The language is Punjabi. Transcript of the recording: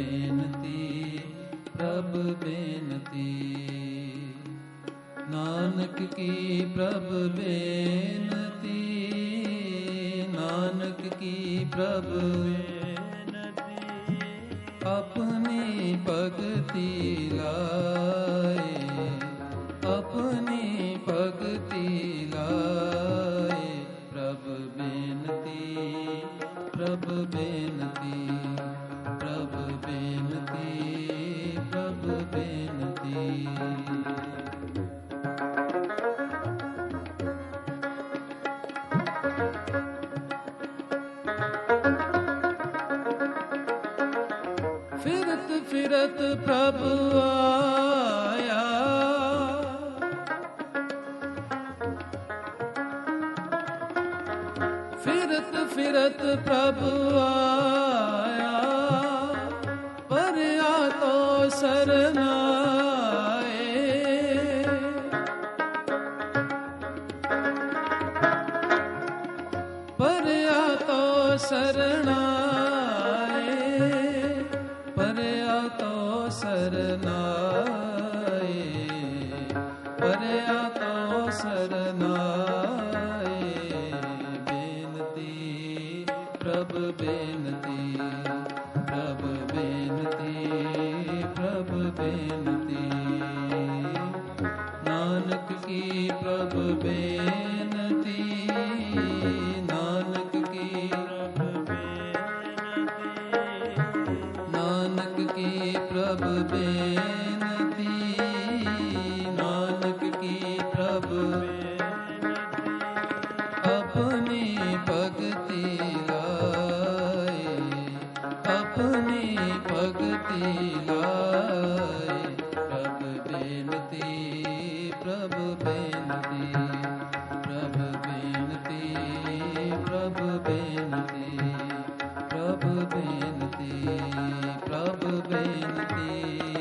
ਬੇਨਤੀ, ਪ੍ਰਭ ਬੇਨਤੀ। ਨਾਨਕ ਕੀ ਪ੍ਰਭ ਬੇਨਤੀ? ਨਾਨਕ ਕੀ ਪ੍ਰਭ ਆਪਣੀ ਭਗਤੀ ਆਪਣੀ ਭਗਤੀ ਪ੍ਰਭ ਬੇਨਤੀ ਪ੍ਰਭ ਬੇਨਤੀ, ਪ੍ਰਭ ਬੇਨਤੀ ਪ੍ਰਭ ਬੇਨਤੀ। ਫਿਰਤ ਫਿਰਤ ਪ੍ਰਭ ਆਇਆ। ਫਿਰਤ ਫਿਰਤ ਪ੍ਰਭ ਆਇਆ। ਤੋ ਪਰਿਆ ਤੋ ਸਰਣਾਏ ਪਰਿਆ ਤੋ ਸਰਨਾਏ ਪਰਿਆ ਤੋ ਸਰਨਾਏ ਬੇਨਤੀ ਪ੍ਰਭ ਬੇਨਤੀ ਪ੍ਰਭ ਬੇਨਤੀ ਨਾਨਕ ਕੀ ਪ੍ਰਭ ਬੇਨਤੀ? ਨਾਨਕ ਕੀ ਪ੍ਰਭ ਬੇਨਤੀ? ਨਾਨਕ ਕੀ ਪ੍ਰਭ ਬੇਨਤੀ? ਨਾਨਕ ਕੀ ਪ੍ਰਭ ਆਪਣੀ ਭਗਤੀ ਲਾਏ। ਆਪਣੀ ਭਗਤੀ ਬੇਨਤੀ ਪ੍ਰਭ ਬੇਨਤੀ ਪ੍ਰਭ ਬੇਨਤੀ।